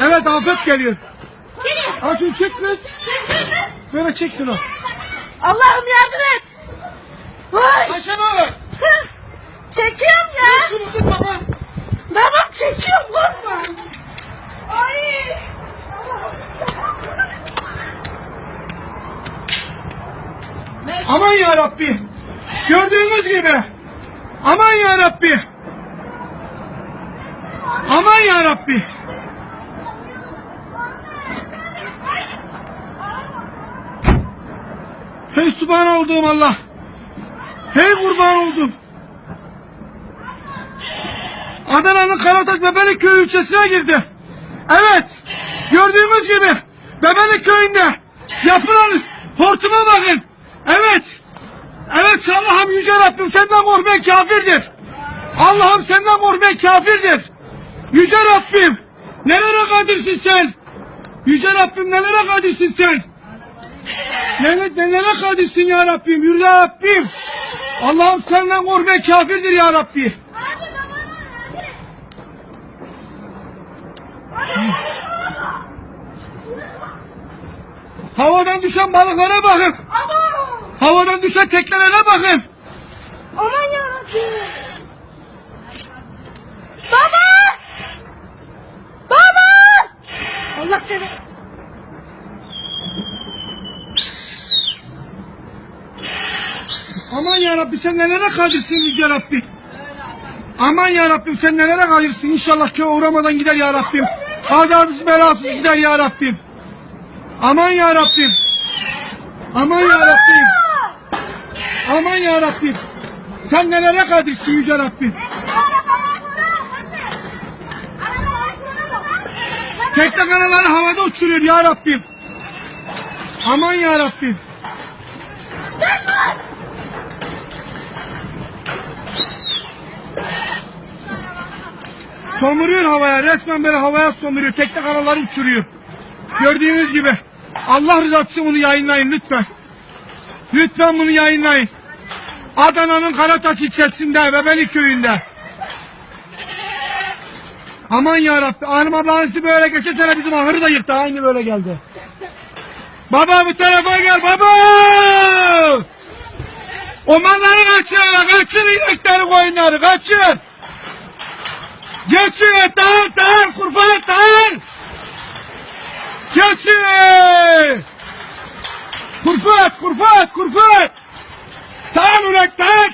Evet afet geliyor. Seni. Ha şunu çek kız. Böyle çek şunu. Allah'ım yardım et. Vay. Ayşe ne olur? Çekiyorum ya. Şunu kız baba. Tamam çekiyorum korkma. Ay. Aman ya Rabbi. Gördüğünüz gibi. Aman ya Rabbi. Aman ya Rabbi. Hey subhan olduğum Allah. Hey kurban oldum. Adana'nın Karataş Bebeli Köyü ilçesine girdi. Evet. Gördüğünüz gibi Bebeli Köyü'nde yapılan hortuma bakın. Evet. Evet Allah'ım yüce Rabbim senden korkmayan kafirdir. Allah'ım senden korkmayan kafirdir. Yüce Rabbim nelere kadirsin sen? Yüce Rabbim nelere kadirsin sen? Nelere, nelere kadirsin ya Rabbim? Yüce Rabbim. Allah'ım senden korkmayan kafirdir ya Rabbi. Havadan düşen balıklara bakın. Havadan düşen teknelere bakın. Aman yarabbim. Baba. Baba. Allah seni. Aman ya Rabbi sen nelere kadirsin yüce Rabbi. Aman ya Rabbim sen nelere kadirsin. İnşallah köye uğramadan gider ya Rabbim. Kazasız belasız gider ya Rabbim. Aman ya Rabbim. Aman ya Rabbim. Aman ya Rabbim. Sen nelere kadirsin yüce Rabbim. Tekne kanaları havada uçuruyor ya Rabbim. Aman ya Rabbim. Somuruyor havaya. Resmen böyle havaya somuruyor. Tekne kanaları uçuruyor. Gördüğünüz gibi. Allah rızası için bunu yayınlayın lütfen. Lütfen bunu yayınlayın. Adana'nın Karataş ilçesinde, Bebeli köyünde. Aman ya Rabbi. Hanım ablanesi böyle geçen sene bizim ahırı da yıktı. Aynı böyle geldi. Baba bu tarafa gel baba. Omanları kaçır. Kaçır inekleri koyunları kaçır. Geçin dağıl dağıl kurban dağıl. Geçin. Kurfat kurfat kurfat. Dağıl ulan dağıl dağıl.